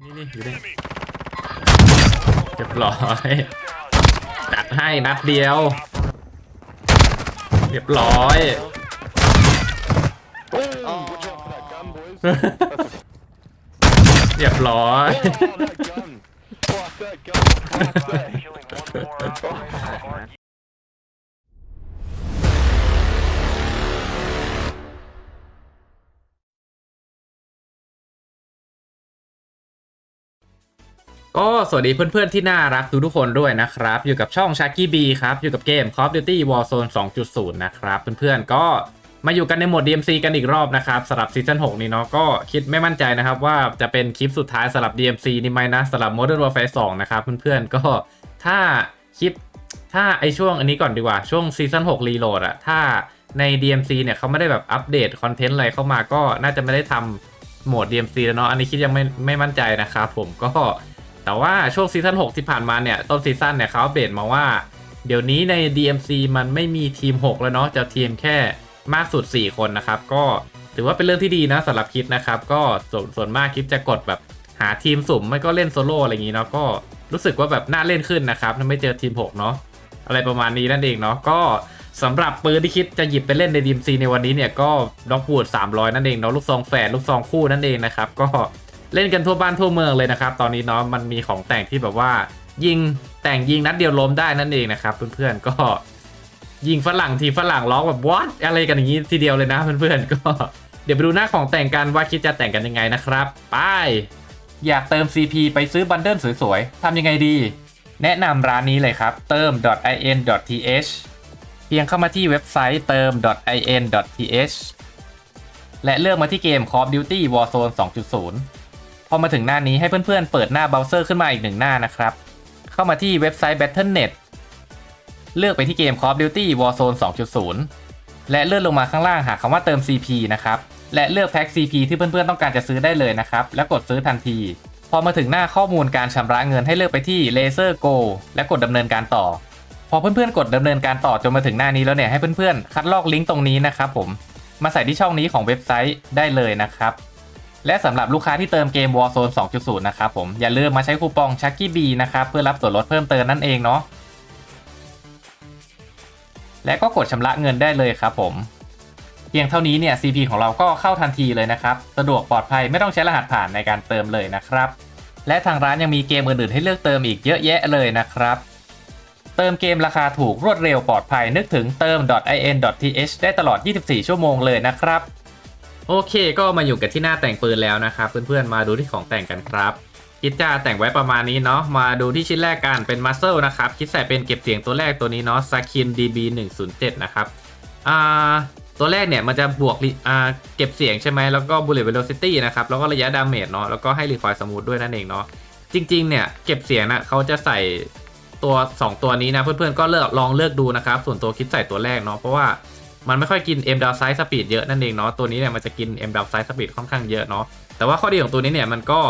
นี่นี่อยู่นี่เรียบร้อยจัดให้นัดเดียว เรียบร้อย Oh, watch out for that gun, boys. เรียบร้อย ก็สวัสดีเพื่อนๆที่น่ารักทุกๆคนด้วยนะครับ อยู่กับช่อง s h a k y B ครับ อยู่กับเกม Call of Duty Warzone 2.0 นะครับเพื่อนๆก็มาอยู่กันในโหมด DMC กันอีกรอบนะครับสำหรับซีซั่น6นี้เนาะก็คิดไม่มั่นใจนะครับว่าจะเป็นคลิปสุดท้ายสำหรับ DMC นี่ไหมนะสำหรับ Modern Warfare 2 นะครับเพื่อนๆก็ถ้าคลิปถ้าไอช่วงอันนี้ก่อนดีกว่าช่วงซีซั่น6 Reload อะถ้าใน DMC เนี่ยเขาไม่ได้แบบอัปเดตคอนเทนต์อะไรเข้ามาก็น่าจะไม่ได้ทำโหมด DMC แล้วเนาะอันนี้คิดยังไม่ไม่มั่นใจนะครับผมก็ แต่ว่าช่วงซีซั่น6ที่ผ่านมาเนี่ย ต้นซีซั่นเนี่ยเขาอัปเดตมาว่า เดี๋ยวนี้ใน DMC มันไม่มีทีม 6 แล้วเนาะจะทีมแค่มากสุด 4 คนนะครับ ก็ถือว่าเป็นเรื่องที่ดีนะสำหรับคิดนะครับ ก็ส่วนส่วนมากคิดจะกดแบบหาทีมสุ่มไม่ก็เล่นโซโล่อะไรอย่างนี้เนาะก็รู้สึกว่าแบบน่าเล่นขึ้นนะครับถ้าไม่เจอทีม 6 เนาะอะไรประมาณนี้นั่นเองเนาะก็สำหรับปืนที่คิดจะหยิบไปเล่นใน DMC ในวันนี้เนี่ยก็ด็อกวูด300 นั่นเองเนาะลูกซองแฝดลูกซองคู่นั่นเองนะครับก็ เล่นกันทั่วบ้านทั่วเมืองเลยนะครับ ตอนนี้เนาะมันมีของแต่งที่แบบว่า ยิงแต่งยิงนัดเดียวล้มได้นั่นเองนะครับเพื่อนๆก็ยิงฝรั่งทีฝรั่งร้องแบบวัดอะไรกันอย่างนี้ทีเดียวเลยนะเพื่อนๆก็ เดี๋ยวไปดูหน้าของแต่งกันว่าคิดจะแต่งกันยังไงนะครับไปอยากเติม CP ไปซื้อบันเดิลสวยๆทำยังไงดี แนะนำร้านนี้เลยครับเติม .in.th เพียงเข้ามาที่เว็บไซต์เติม .in.th และเลือกมาที่เกม Call of Duty Warzone 2.0 อมาถึงหน้านี้ให้เพื่อนๆเปิดหน้าเบราว์เซอร์ขึ้นมาอีกหนึ่งหน้านะครับ เข้ามาที่เว็บไซต์ Battle.net เลือกไปที่เกม Call of Duty Warzone 2.0 และเลื่อนลงมาข้างล่างหาคำว่าเติม CP นะครับ และเลือกแพ็ค CP ที่เพื่อนๆต้องการจะซื้อได้เลยนะครับ แล้วกดซื้อทันที พอมาถึงหน้าข้อมูลการชำระเงินให้เลือกไปที่ Laser Go และกดดำเนินการต่อ พอเพื่อนๆกดดำเนินการต่อจนมาถึงหน้านี้แล้วเนี่ยให้เพื่อนๆคัดลอกลิงก์ตรงนี้นะครับผม มาใส่ที่ช่องนี้ของเว็บไซต์ได้เลยนะครับ และสำหรับลูกค้าที่เติมเกม Warzone 2.0 นะครับผมอย่าลืมมาใช้คูปอง Chucky B นะครับเพื่อรับส่วนลดเพิ่มเติมนั่นเองเนาะและก็กดชำระเงินได้เลยครับผมเพียงเท่านี้เนี่ย CP ของเราก็เข้าทันทีเลยนะครับ สะดวกปลอดภัยไม่ต้องใช้รหัสผ่านในการเติมเลยนะครับ และทางร้านยังมีเกมอื่นๆให้เลือกเติมอีกเยอะแยะเลยนะครับ เติมเกมราคาถูกรวดเร็วปลอดภัยนึกถึงเติม .in.th ได้ตลอด 24 ชั่วโมงเลยนะครับ โอเคก็มาอยู่กันที่หน้าแต่งปืนแล้วนะครับเพื่อนๆมาดูที่ของแต่งกันครับคิดจะแต่งไว้ประมาณนี้เนาะมาดูที่ชิ้นแรกกันเป็นมัสเซลนะครับคิดใส่เป็นเก็บเสียงตัวแรกตัวนี้เนาะ Sakin DB 107นะครับอ่าตัวแรกเนี่ยมันจะบวกอ่าเก็บเสียงใช่ไหมแล้วก็ bullet velocity นะครับแล้วก็ระยะดาเมจเนาะแล้วก็ให้ recoil smooth ด้วยนั่นเองเนาะจริงๆเนี่ยเก็บเสียงนะเขาจะใส่ตัว 2 ตัวนี้นะเพื่อนๆก็เลือกลองเลือกดูนะครับส่วนตัวคิดใส่ตัวแรกเนาะเพราะว่า มันไม่ค่อยกิน M down size speed เยอะนั่นเองเนาะตัวนี้เนี่ยมันจะกิน M down size speed ค่อนข้างเยอะเนาะแต่ว่าข้อดีของตัวนี้เนี่ยมันก็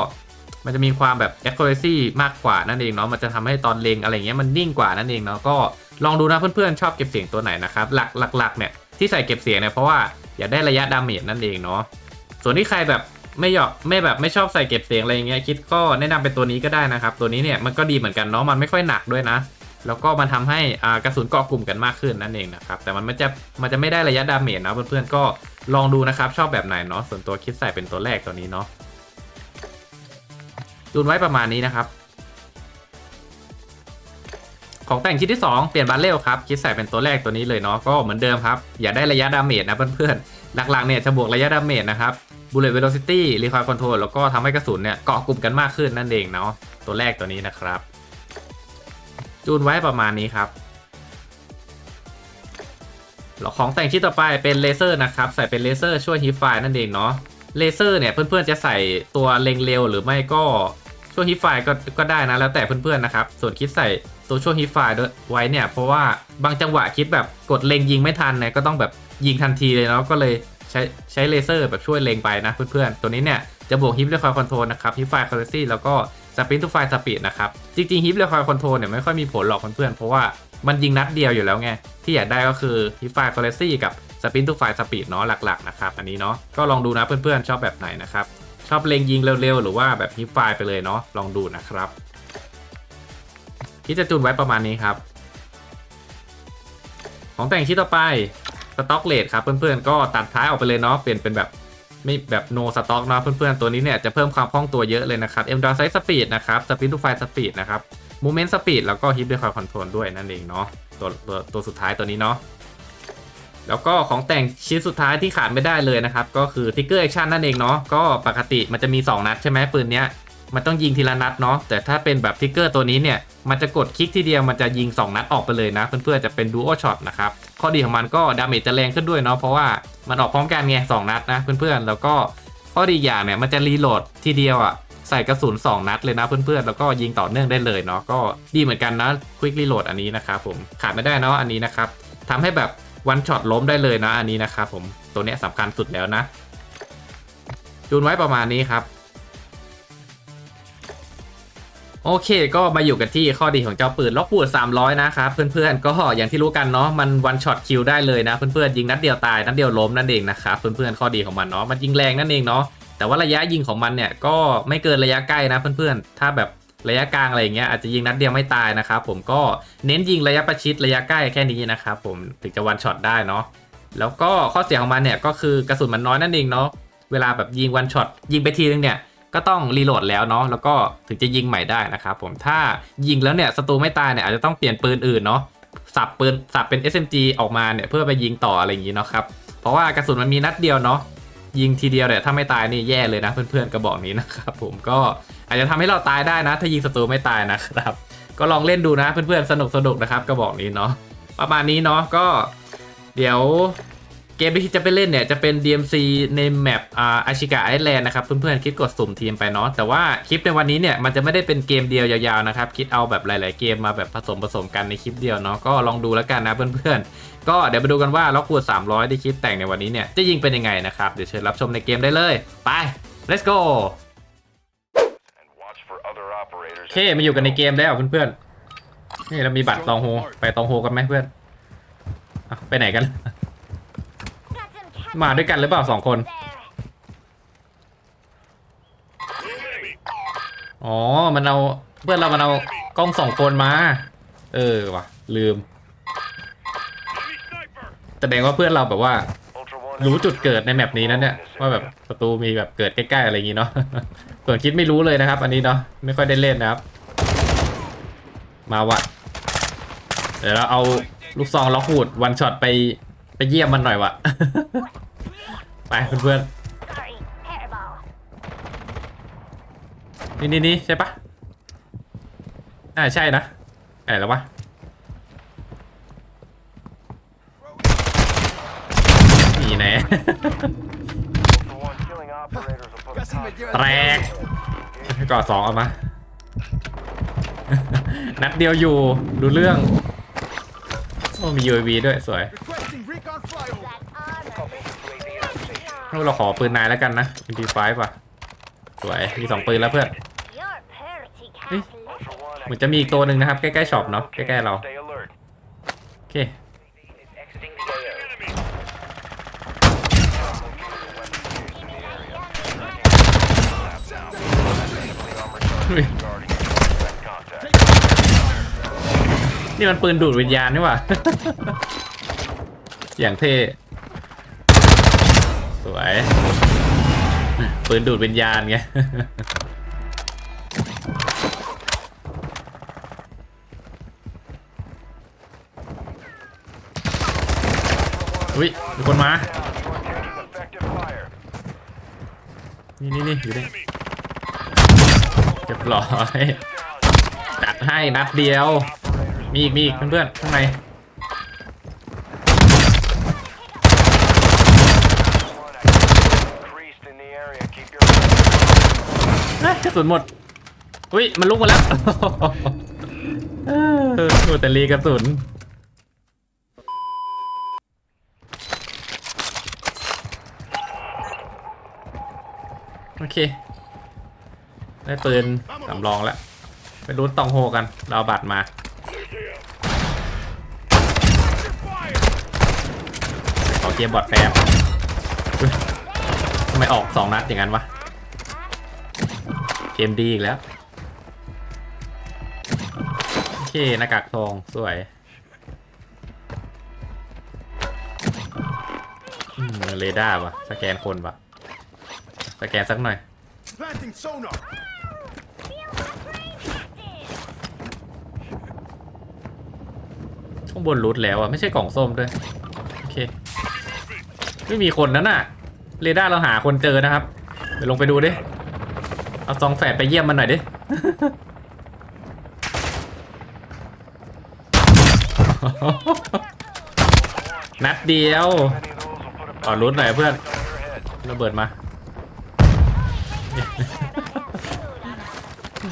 มันจะมีความแบบ accuracy มากกว่านั่นเองเนาะมันจะทำให้ตอนเลงอะไรเงี้ยมันนิ่งกว่านั่นเองเนาะก็ลองดูนะเพื่อนๆชอบเก็บเสียงตัวไหนนะครับหลักหลักๆเนี่ยที่ใส่เก็บเสียงเนี่ยเพราะว่าอยากได้ระยะดาเมจนั่นเองเนาะส่วนที่ใครแบบไม่หยอกไม่แบบไม่ชอบใส่เก็บเสียงอะไรเงี้ยคิดก็แนะนำเป็นตัวนี้ก็ได้นะครับ ตัวนี้เนี่ยมันก็ดีเหมือนกันเนาะมันไม่ค่อยหนักด้วยนะ แล้วก็มันทำให้กระสุนเกาะกลุ่มกันมากขึ้นนั่นเองนะครับแต่มันไม่จะมันจะไม่ได้ระยะดาเมจนะเพื่อนๆก็ลองดูนะครับชอบแบบไหนเนาะส่วนตัวคิดใส่เป็นตัวแรกตัวนี้เนาะจูนไว้ประมาณนี้นะครับ ของแต่งชิ้นที่ 2 เปลี่ยนบัลเลลครับคิดใส่เป็นตัวแรกตัวนี้เลยเนาะก็เหมือนเดิมครับอย่าได้ระยะดาเมจนะเพื่อนๆหลักๆเนี่ยจะบวกระยะดาเมจนะครับ bullet velocity recoil control แล้วก็ทำให้กระสุนเนี่ยเกาะกลุ่มกันมากขึ้นนั่นเองเนาะตัวแรกตัวนี้นะครับ จูนไว้ประมาณนี้ครับแล้วของแต่งชิ้นต่อไปเป็นเลเซอร์นะครับใส่เป็นเลเซอร์ช่วยฮิฟไฟนั่นเองเนาะเลเซอร์เนี่ยเพื่อนๆจะใส่ตัวเล็งเร็วหรือไม่ก็ช่วงฮิฟไฟก็ก็ได้นะแล้วแต่เพื่อนๆนะครับส่วนคิดใส่ตัวช่วงฮิฟไฟด้วยไว้เนี่ยเพราะว่าบางจังหวะคิดแบบกดเล็งยิงไม่ทันเนี่ยก็ต้องแบบยิงทันทีเลยเนาะก็เลยใช้ใช้เลเซอร์แบบช่วยเล็งไปนะเพื่อนๆตัวนี้เนี่ยจะบวกฮิฟเรคอยคอนโทรลนะครับฮิฟไฟคอร์เรซี่แล้วก็ สปรินทูไฟสปีดนะครับ จริงๆฮิฟเรคอยคอนโทรลเนี่ยไม่ค่อยมีผลหรอกเพื่อนๆเพราะว่ามันยิงนัดเดียวอยู่แล้วไง ที่อยากได้ก็คือฮิฟไฟคอร์เรซี่กับสปินทูไฟสปีดเนาะหลักๆนะครับอันนี้เนาะก็ลองดูนะเพื่อนๆชอบแบบไหนนะครับชอบเล็งยิงเร็วๆ หรือว่าแบบฮิปไฟไปเลยเนาะลองดูนะครับที่จะจูนไว้ประมาณนี้ครับ ของแต่งชิ้นต่อไปสต็อกเลทครับเพื่อนๆก็ตัดท้ายออกไปเลยเนาะเปลี่ยนเป็นแบบ ไม่แบบ no stock เนาะเพื่อนๆ ตัวนี้เนี่ยจะเพิ่มความคล่องตัวเยอะเลยนะครับ M d o Size Speed นะครับ Spin to Fire Speed นะครับ Movement Speed แล้วก็ Hit Recoil Control ด้วยนั่นเองเนาะตัวตัวตัวสุดท้ายตัวนี้เนาะแล้วก็ของแต่งชิ้นสุดท้ายที่ขาดไม่ได้เลยนะครับ ก็คือ Trigger Action นั่นเองเนาะก็ปกติมันจะมี 2 นัดใช่ไหมปืนเนี้ย มันต้องยิงทีละนัดเนาะแต่ถ้าเป็นแบบทิกเกอร์ตัวนี้เนี่ย มันจะกดคลิกทีเดียวมันจะยิง 2 นัดออกไปเลยนะ เพื่อนๆจะเป็นดูโอช็อตนะครับ ข้อดีของมันก็ดาเมจจะแรงขึ้นด้วยเนาะเพราะว่ามันออกพร้อมกันไงสองนัดนะเพื่อนๆแล้วก็ข้อดีอย่างเนี่ยมันจะรีโหลดทีเดียวอะใส่กระสุน2 นัดเลยนะเพื่อนๆ แล้วก็ยิงต่อเนื่องได้เลยเนาะก็ดีเหมือนกันนะควิกรีโหลดอันนี้นะครับผมขาดไม่ได้เนาะอันนี้นะครับทำให้แบบวันช็อตล้มได้เลยนะอันนี้นะครับผมตัวเนี้ยสำคัญสุดแล้วนะจูนไว้ประมาณนี้ครับ โอเคก็มาอยู่กันที่ข้อดีของเจ้าปืนล็อกปูด300 นะครับเพื่อนๆก็อย่างที่รู้กันเนาะมันวันช็อตคิวได้เลยนะ เพื่อนๆยิงนัดเดียวตายนัดเดียวล้มนั่นเองนะครับเพื่อนๆข้อดีของมันเนาะมันยิงแรงนั่นเองเนาะแต่ว่าระยะยิงของมันเนี่ยก็ไม่เกินระยะใกล้นะเพื่อนๆ ถ้าแบบระยะกลางอะไรอย่างเงี้ยอาจจะยิงนัดเดียวไม่ตายนะครับผมก็เน้นยิงระยะประชิดระยะใกล้แค่นี้นะครับผมถึงจะวันช็อตได้เนาะแล้วก็ข้อเสียของมันเนี่ยก็คือกระสุนมันน้อยนั่นเองเนาะเวลาแบบยิงวันช็อตยิงไปทีนึงเนี่ย ก็ต้องรีโหลดแล้วเนาะแล้วก็ถึงจะยิงใหม่ได้นะครับผมถ้ายิงแล้วเนี่ยศัตรูไม่ตายเนี่ยอาจจะต้องเปลี่ยนปืนอื่นเนาะสับปืนสับเป็น SMG ออกมาเนี่ยเพื่อไปยิงต่ออะไรอย่างนี้เนาะครับเพราะว่ากระสุนมันมีนัดเดียวเนาะยิงทีเดียวเนี่ยถ้าไม่ตายนี่แย่เลยนะเพื่อนๆกระบอกนี้นะครับผมก็อาจจะทำให้เราตายได้นะ ถ้ายิงศัตรูไม่ตายนะครับ ก็ลองเล่นดูนะเพื่อนๆสนุกสนุกนะครับกระบอกนี้เนาะประมาณนี้เนาะก็เดี๋ยว เกมที่จะไปเล่นเนี่ย จะเป็น DMC ในแมปอ่าอาชิกะไอแลนด์นะครับ เพื่อนๆ คิดกดสุ่มทีมไปเนาะแต่ว่าคลิปในวันนี้เนี่ย มันจะไม่ได้เป็นเกมเดียวยาวๆนะครับ คิดเอาแบบหลายๆเกมมาแบบผสมผสมกันในคลิปเดียวเนาะก็ลองดูแล้วกันนะเพื่อนๆ ก็เดี๋ยวไปดูกันว่าล็อกปูด300 ที่คลิปแต่งในวันนี้เนี่ยจะยิงเป็นยังไงนะครับเดี๋ยวเชิญรับชมในเกมได้เลยไป let's go โอเคมาอยู่กันในเกมแล้วเพื่อนๆนี่เรามีบัตรตองโฮไปตองโฮกันไหมเพื่อนไปไหนกัน มาด้วยกันหรือเปล่าสองคน อ๋อ มันเอาเพื่อนเรามันเอากล้องสองคนมา เออวะลืม แสดงว่าเพื่อนเราแบบว่า รู้จุดเกิดในแมปนี้นั่นเนี่ยว่าแบบศัตรูมีแบบเกิดใกล้ๆอะไรอย่างงี้เนาะ ส่วนคิดไม่รู้เลยนะครับ อันนี้เนาะไม่ค่อยได้เล่นนะครับ มาวะเดี๋ยวเราเอาลูกซองล็อกหูดวันช็อตไป ไปเยี่ยมมันหน่อยวะ ไปเพื่อนๆนี่นี่นี่ใช่ปะอ่าใช่นะไหนแล้ววะนี่แน่ Ultra One killing operators will put a contract แตกก่อสองเอามา นัดเดียวอยู่ ดูเรื่องโอ้มี UAV ด้วย สวย โอ้เราขอปืนนายแล้วกันนะ MP5 ป่ะสวยมีสองปืนแล้วเพื่อน Ultra One. เหมือนจะมีอีกตัวหนึ่งนะครับใกล้ๆช็อปเนาะใกล้ๆเรา Stay alert. โอเค Exiting the AO. อุ้ย Guarding. Expect contact. นี่มันปืนดูดวิญญาณนี่หว่า อย่างเท่ วยปืนดูดวิญญาณไงอุ้ยมีคนมา นี่นี่นี่อยู่นี่เรียบร้อยจัดให้นัดเดียว มีอีกมีอีกเพื่อนๆข้างใน Increased in the area. Keep your เฮ้ยกระสุนหมด อุ้ยมันลุกมาแล้วเออแต่รีกระสุน โอเค ได้ปืนสำรองแล้ว ไปรุ้นตองโฮกัน เราบัตรมาขอเกียร์บอดแป๊บทำไมออกสองนัดอย่างนั้นวะ เกมดีอีกแล้ว โอเคหน้ากากทองสวยอืมเรดาร์ว่ะสแกนคนว่ะสแกนสักหน่อย Planting sonar. ข้างบนรูทแล้วอะไม่ใช่กล่องส้มด้วย โอเค ไม่มีคนนั้นน่ะเรดาร์เราหาคนเจอนะครับ เดี๋ยวลงไปดูดิ เอาซองแฝดไปเยี่ยมมันหน่อยดิ นัดเดียว Many of those will put a ขอรุ้นหน่อยเพื่อน on your head. ระเบิดมา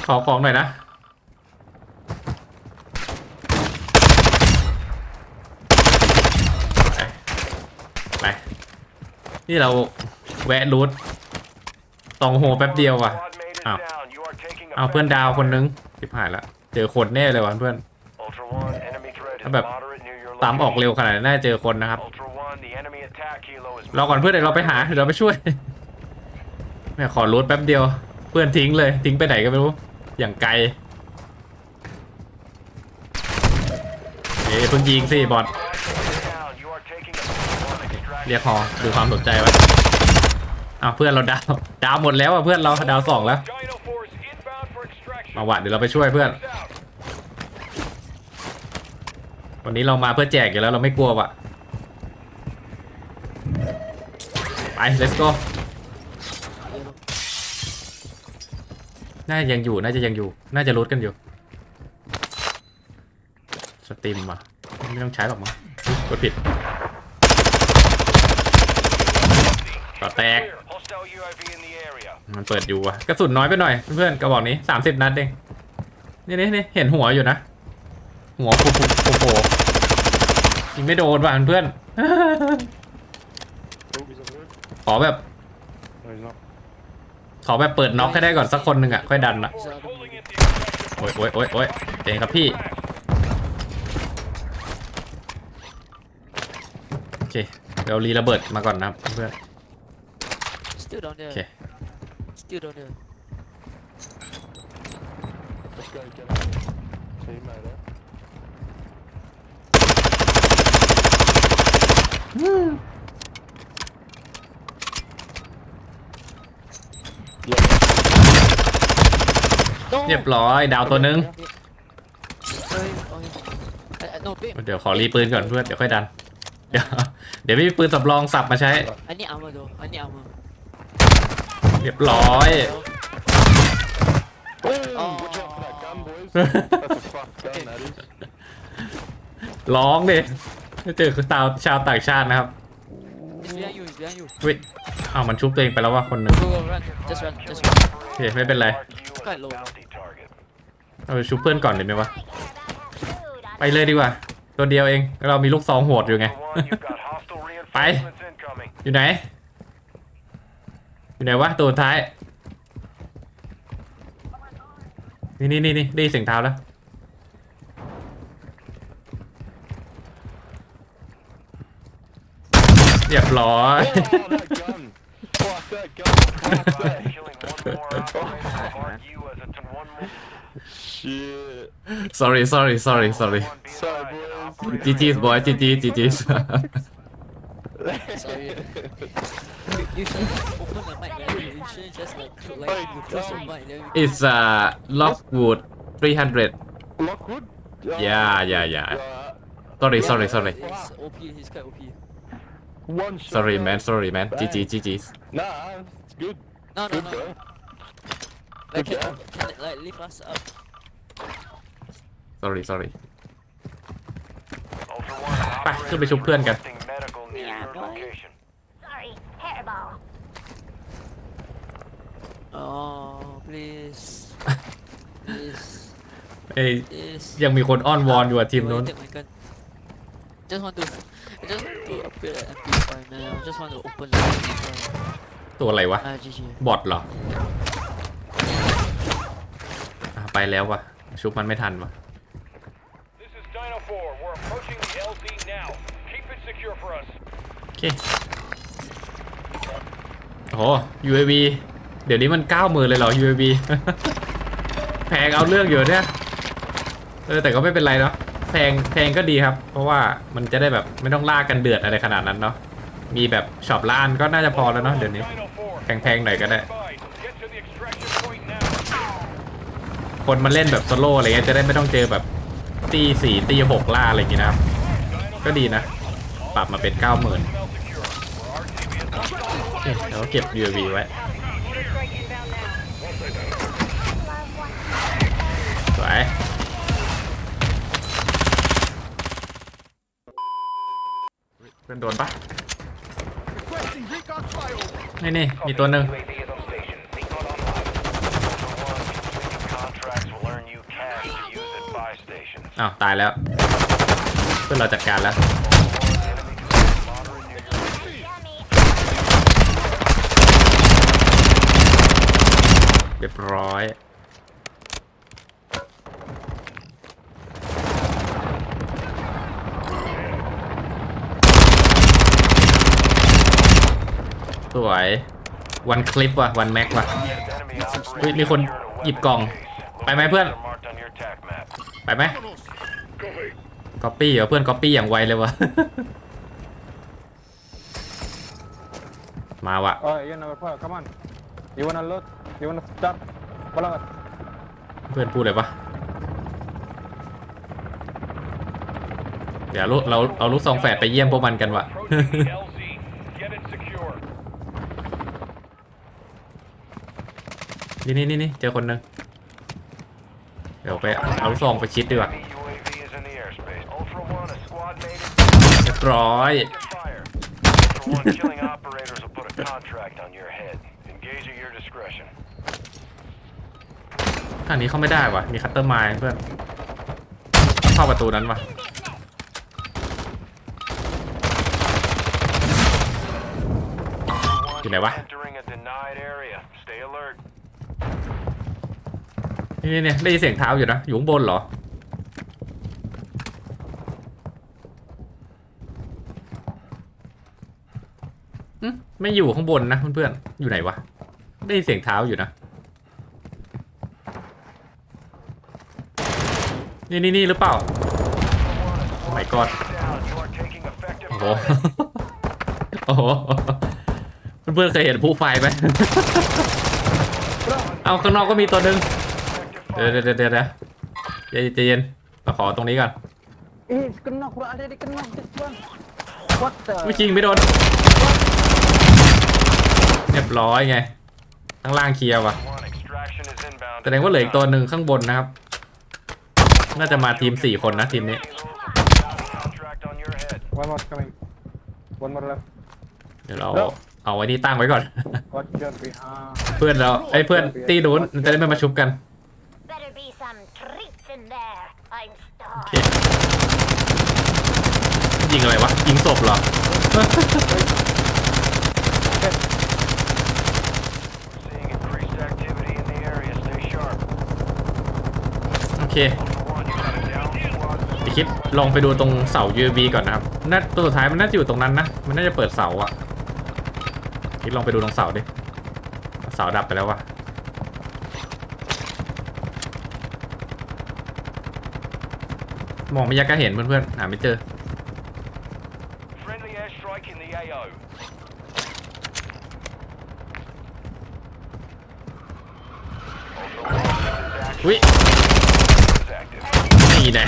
ขอของหน่อยนะไปไป นี่เราแวะรูทสองโหแป๊บเดียวว่ะ Squad mate is Ow. down. You are taking เอาเพื่อนดาวคนนึงสิบหายละเจอคนแน่เลยว่ะเพื่อน Ultra One, enemy threat is ถ้าแบบ moderate near your ตามออก location. เร็วขนาดนี้น่าจะเจอคนนะครับ Ultra One, the enemy attack helo is รอก่อนเพื่อนเดี๋ยวเราไปหาเดี๋ยวเราไปช่วยแม่ขอรูทแป๊บเดียว เพื่อนทิ้งเลยทิ้งไปไหนก็ไม่รู้อย่างไกลเอ้ยเพิ่งยิงสิบอท down. You are taking a one extraction. เรียกฮอดูความสนใจไว้ อ้าวเพื่อนเราดาวดาวหมดแล้วอะเพื่อนเราดาวสองแล้วมาว่ะเดี๋ยวเราไปช่วยเพื่อน วันนี้เรามาเพื่อแจกอยู่แล้วเราไม่กลัวว่ะไป let's go น่าจะยังอยู่ น่าจะยังอยู่ น่าจะรูทกันอยู่ สตรีมอะไม่ต้องใช้หรอกมั้งกดผิดต่อแตก มันเปิดอยู่อะกระสุนน้อยไปหน่อยเพื่อนๆกระบอกนี้สามสิบนัดเองนี่นี่นี่เห็นหัวอยู่นะ หัวโผล่โผล่โผล่โผล่ยิงไม่โดนว่ะเพื่อนขอแบบ No, he's not. ขอแบบเปิดน็อกให้ได้ก่อนสักคนหนึ่งอะค่อยดันอะ Force pulling into the extraction โอ้ยโอ้ยโอ้ยโอ้ยเจงครับพี่ โอเคเดี๋ยวรีระเบิดมาก่อนนะครับเพื่อน Still down โอ there. เค Still down there. Let's go get him. Teammate, eh? No. เรียบร้อย ดาวตัวหนึง Sorry. Okay. I, I, no, babe. เดี๋ยวขอรีปืนก่อนเพื่อน เดี๋ยวค่อยดัน เดี๋ยว เดี๋ยวไม่มีปืนสำรองสับมาใช้ I need armor though. I need armor. เรียบร้อย Hey, Oh. watch out for that gun, boys. That's a fucked gun, that is. ร้องดิไม่เจอคือตาวชาวต่างชาตินะครับ It's behind you. It's behind you. วิอ้าวมันชุบตัวเองไปแล้วว่าคนหนึ่ง Go go run. Just run. Just run. โอเคไม่เป็นไร Mark you as Quite a low. bounty target. เอาไปชุบเพื่อนก่อนเลยไหมวะ ไปเลยดีกว่า ตัวเดียวเองแล้วเรามีลูกซองโหดอยู่ไง Ultra One, you've got hostile reinforcements incoming. อยู่ไหนอยู่ ไหนวะตัวสุดท้าย นี่นี่นี่นี่ได้ยินเสียงเท้าแล้วเรียบร้อย Oh, that gun. Fuck that gun. Fuck By that. killing one more operator, mark you as a t- one more. Shit. sorry sorry sorry sorry One be Sorry, advised, boys. operator GG's boy GG GG's Sorry. you, you should open it's uh Lockwood 300 Lockwood? Yeah, yeah, yeah. Right. sorry sorry sorry It's OP. He's quite OP. One shot. sorry man sorry man GG GG's Nah, it's good. No, no, Good, no. bro. Like Good can, job. can it, like lift us up. sorry sorry Ultra One, ไปขึ้นไปชุบเพื่อนกัน requesting medical near Yeah, your boy. location. Sorry, hairball. Oh, please. please. เอ้ย Please. ยังมีคนอ้อนวอนอยู่อะทีม Why นู้น you take my gun? Just want to, I just want to upgrade the MP5 man. I just want to open the MP5. ตัวอะไรวะ Ah, GG. บอทเหรออะไปแล้ววะชุบมันไม่ทันวะ This is Dino 4. We're approaching the LZ now. Keep it secure for us. โอเค โอ้โห UAV เดี๋ยวนี้มันเก้าหมื่นเลยเหรอ UAV แพงเอาเรื่องอยู่เนี่ย เออแต่ก็ไม่เป็นไรเนาะแพงแพงก็ดีครับ เพราะว่ามันจะได้แบบไม่ต้องล่ากันเดือดอะไรขนาดนั้นเนาะมีแบบช็อปล้านก็น่าจะพอแล้วเนาะเดี๋ยวนี้ แพงๆหน่อยก็ได้ คนมาเล่นแบบโซโล่อะไรเงี้ยจะได้ไม่ต้องเจอแบบตีสี่ตีหกล่าอะไรอย่างงี้นะครับ ก็ดีนะ ปรับมาเป็นเก้าหมื่น Personnel secure. Where our TV is แล้วเก็บ UAV ไว้ อนโดนปะนี่นี่มีตัวหนึ่งอ้าวตายแล้ว เพื่อนเราจัดการแล้วเรียบร้อย สวยวันคลิปว่ะวันแม็กว่ะ Enemy เฮ้ย operators มีคน secure a หยิบกล่อง weapon ไปไหมเพื่อน They're marked on your attack map. ไปไหมก๊อปปี้เหรอเพื่อนก๊อปปี้อย่างไวเลยวะมาวะ Oh, you number four. Come on. You wanna loot? You wanna start? Follow us. เพื่อนพูดเลยปะเดี๋ยวลูกเราเอาลูกซองแฝดไปเยี่ยมพวกมันกันวะ Approaching the LZ. Get it secure. นี่นี่นี่นี่เจอคนหนึ่งเดี๋ยวไปเอาลูกซองไปชิดดีกว่า Enemy UAV is in the airspace. Ultra One, a squad mate is เรียบร้อย Get fire. Ultra One, killing operators will put a contract on your head. Engage at your discretion. ทางนี้เข้าไม่ได้วะมีคัตเตอร์ไมล์เพื่อนต้องเข้าประตูนั้นวะ Ultra One, อยู่ไหนวะ Entering a denied area. Stay alert. นี่นี่นี่ได้ยินเสียงเท้าอยู่นะ อยู่ข้างบนเหรออืมไม่อยู่ข้างบนนะเพื่อนๆ อยู่ไหนวะ ได้ยินเสียงเท้าอยู่นะ นี่นี่นี่หรือเปล่า Ultra One, a my god. squad down. You are taking effective โอ้โห โอ้โห เพื่อนๆเคยเห็นผู้ไฟไหม เอาข้างนอกก็มีตัวหนึ่ง เดี๋ยวเดี๋ยวเดี๋ยวเดี๋ยวใจใจเย็นเราขอตรงนี้ก่อน Eh, kena bro. Ada di kena this one. What the? ไม่จริงไม่โดน เรียบร้อยไง ข้างล่างเคลียร์ว่ะ One, extraction is inbound. แสดงว่าเหลืออีกตัวหนึ่งข้างบนนะครับ น่าจะมาทีมสี่คนนะทีมนี้ Contract on your head. One more coming. One more left. เดี๋ยวเราเอาไว้นี่ตั้งไว้ก่อน Watch your behind. เพื่อนเราไอ้ยเพื่อนตีนู้นจะได้ไม่มาชุบกัน โอเคยิงอะไรวะ ยิงศพเหรอ Seeing increased activity in the area. Stay sharp. โอเค Ultra One, you got a down squad. พี่คิดลองไปดูตรงเสา UAV ก่อนนะครับน่าตัวสุดท้ายมันน่าจะอยู่ตรงนั้นนะ มันน่าจะเปิดเสาอะคิดลองไปดูตรงเสาดิ เสาดับไปแล้ววะ มองไม่ยากก็เห็นเพื่อนๆหาไม่เจอ Friendly airstrike in the AO. อุ้ย is active. นี่แน่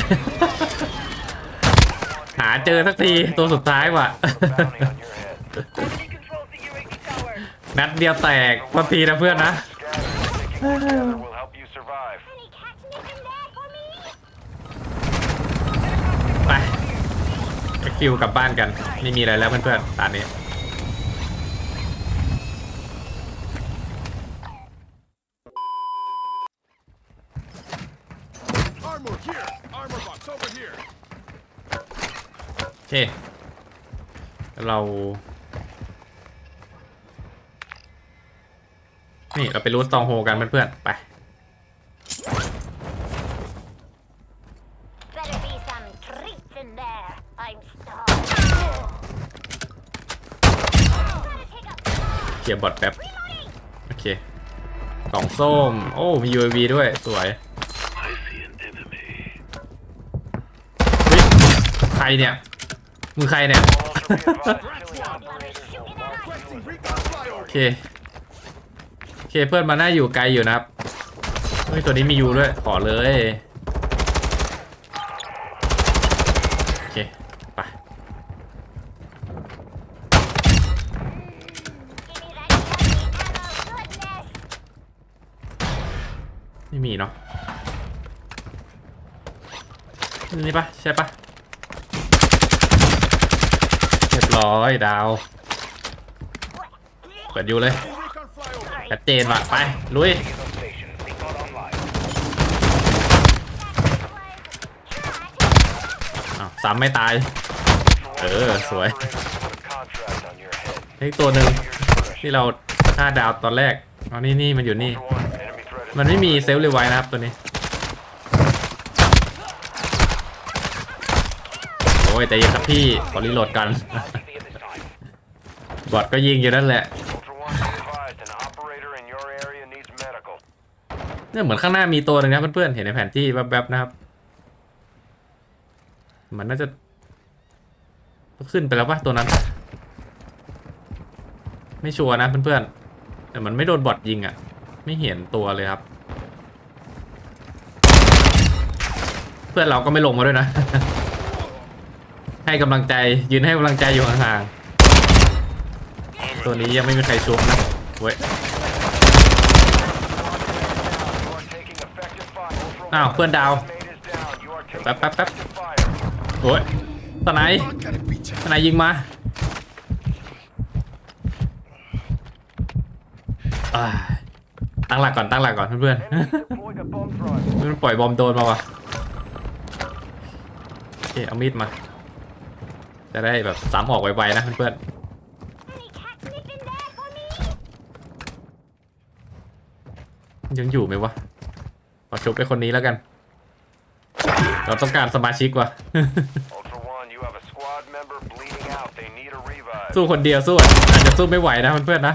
หาเจอสักทีตัวสุดท้ายว่ะ Bounty on your head. Enemy controls the UAV tower. นัดเดียวแตกทันทีนะเพื่อนนะ Scattering, sticking together will ฟิวกลับบ้านกัน ไม่มีอะไรแล้วเพื่อนๆตอนนี้โอเค เรา นี่ เราไปรูสตองโฮกันเพื่อนๆไป ลียร์บอทแป๊บ โอเคกล่องส้ม โอ้ มี UAV ด้วย สวยใครเนี่ย มือใครเนี่ย โอเค โอเคเพื่อนมาน่าอยู่ไกลอยู่นะครับ เฮ้ย ตัวนี้มียูด้วย ขอเลย ม่มีเนาะนี่ปะใช่ปะเรียบร้อยดาว เปิดอยู่เลยชัดเจนว่ะไป ลุย station. Recon online. อ้าวซ้ำไม่ตาย เออ สวยเฮ้ตัวหนึ่งที่เราฆ่าดาวตอนแรกเอานี่นี่มันอยู่นี่ มันไม่มีเซลล์รีไวนะครับตัวนี้ โอ้ย แต่ยังครับพี่ ขอรีโหลดกัน บอทก็ยิงอยู่นั่นแหละ Ultra One, be advised, an operator in your area needs medical. เนี่ยเหมือนข้างหน้ามีตัวหนึ่งนะเพื่อนๆ เห็นในแผนที่แวบๆนะครับ มันน่าจะ ขึ้นไปแล้วปะตัวนั้นปะไม่ชัวร์นะเพื่อนๆ แต่มันไม่โดนบอทยิงอะ่ะ ไม่เห็นตัวเลยครับ เพื่อนเราก็ไม่ลงมาด้วยนะ ให้กำลังใจยืนให้กำลังใจอยู่ห่างๆตัวนี้ยังไม่มีใครชุบนะเว้ยอ้าวเพื่อนดาวแป๊บแป๊บแป๊บโอ้ยตอนไหนตอนไหนยิงมาอ่า ตั้งหลักก่อนตั้งหลักก่อนเพื่อน Enemy deployed a bomb drive. ๆมันปล่อยบอมโดนมาวะโอเคเอามีดมา จะได้แบบสามออกไวๆนะเพื่อน Any cat sniffing there for me? ๆยังอยู่ไหมวะขอชุบไปคนนี้แล้วกัน เราต้องการสมาชิกว่ะ Ultra One, you have a squad member bleeding out. They need a revive. สู้คนเดียวสู้อะอาจจะสู้ไม่ไหวนะเพื่อนๆนะ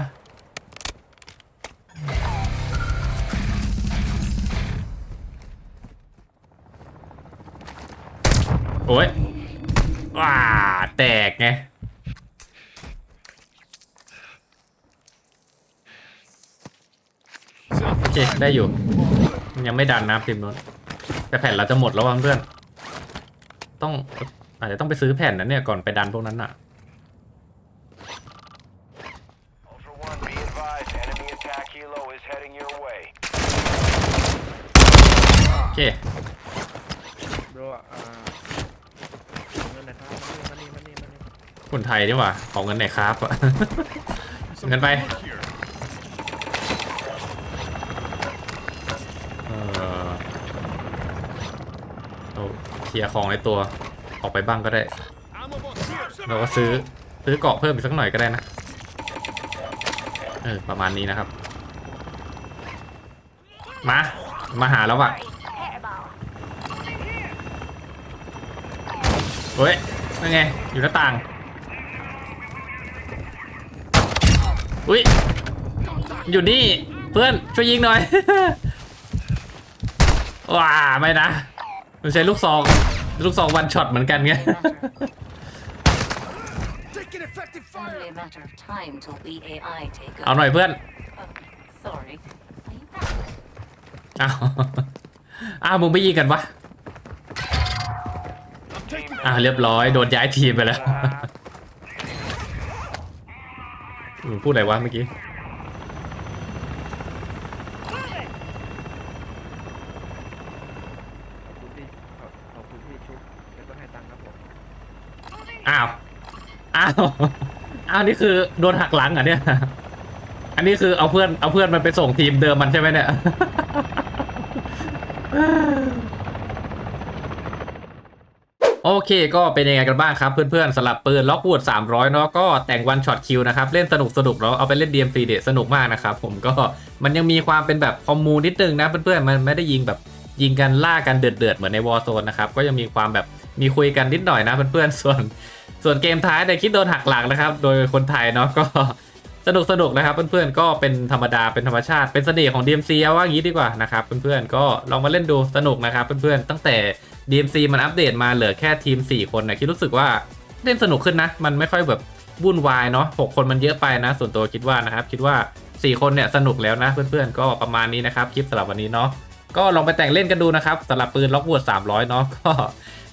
อ้ยว้าแตกไงโอเค ได้อยู่มันยังไม่ดันนะทีมพ์นู้นแต่แผ่นเราจะหมดแล้วเพื่อน ต้องอาจจะต้องไปซื้อแผ่นนะเนี่ย ก่อนไปดันพวกนั้นอะโอเค bro อ่าเงินนะครับมานี่มานี่มานี่ คนไทยนี่ว่าของเงินไหนครับอะ Some Ngân bay. armor here. เออเราเคลียร์ของในตัวออกไปบ้างก็ได้ เราก็ซื้อซื้อเกาะเพิ่มอีกสักหน่อยก็ได้นะ เออ ประมาณนี้นะครับ มา มาหาแล้วว่ะเฮ้ยนั่นไง อยู่หน้าต่าง อุ้ยอยู่นี่เพื่อนช่วยยิงหน่อย ว้าไม่นะมันใช้ลูกซองลูกซองวันช็อตเหมือนกันไง Taking effective Only fire. a matter of time till the AI take เอา over. หน่อยเพื่อน Oh, sorry. Are you back? อ้าวอ้าวมึงไม่ยิงกันวะ I'm taking อ่าเรียบร้อยโดนย้ายทีมไปแล้ว มึงพูดอะไรวะเมื่อกี้ ขอบคุณที่ขอบขอบคุณที่ชุบแล้วก็ให้ตังค์ครับผมอ้าว อ้าว อ้าว นี่คือโดนหักหลังเหรอะเนี่ย อันนี้คือเอาเพื่อนเอาเพื่อนมันไปส่งทีมเดิมมันใช่ไหมเนี่ย โอ เคก็เป็นยังไงกันบ้างครับเพื่อนๆสำหรับปืนล็อกวูด300 เนาะก็แต่งวันช็อตคิวนะครับ เล่นสนุกสนุกเนาะเอาไปเล่น DMC เดสนุกมากนะครับ ผมก็มันยังมีความเป็นแบบคอมมูนิดนึงนะเพื่อนๆมันไม่ได้ยิงแบบยิงกันล่ากันเดือดๆเหมือนในวอ r z โซนนะครับ ก็ยังมีความแบบมีคุยกันนิดหน่อยนะเพื่อนๆส่วน ส่วนเกมท้ายเนี่ยคิดโดนหักหลังนะครับ โดยคนไทยเนาะก็สนุกสนุกนะครับเพื่อนๆก็เป็นธรรมดาเป็นธรรมชาติเป็นเสน่ห์ของ DMC เอาว่างี้ดีกว่านะครับเพื่อนๆก็ลองมาเล่นดูสนุกนะครับเพื่อนๆตั้งแต่ DMC มันอัปเดตมาเหลือแค่ทีม 4 คนนะคิดรู้สึกว่าเล่นสนุกขึ้นนะ มันไม่ค่อยแบบวุ่นวายเนาะหกคนมันเยอะไปนะ ส่วนตัวคิดว่านะครับ คิดว่า 4 คนเนี่ยสนุกแล้วนะ เพื่อนๆ ก็ประมาณนี้นะครับ คลิปสำหรับวันนี้เนาะก็ลองไปแต่งเล่นกันดูนะครับสำหรับปืนล็อกวูด300 เนาะก็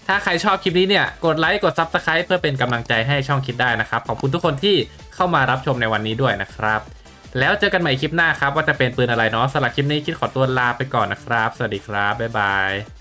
ถ้าใครชอบคลิปนี้เนี่ย กดไลค์กด Subscribe เพื่อเป็นกำลังใจให้ช่องคิดได้นะครับ ขอบคุณทุกคนที่เข้ามารับชมในวันนี้ด้วยนะครับ แล้วเจอกันใหม่คลิปหน้าครับว่าจะเป็นปืนอะไรเนาะสำหรับคลิปนี้คิดขอตัวลาไปก่อนนะครับ สวัสดีครับบ๊ายบาย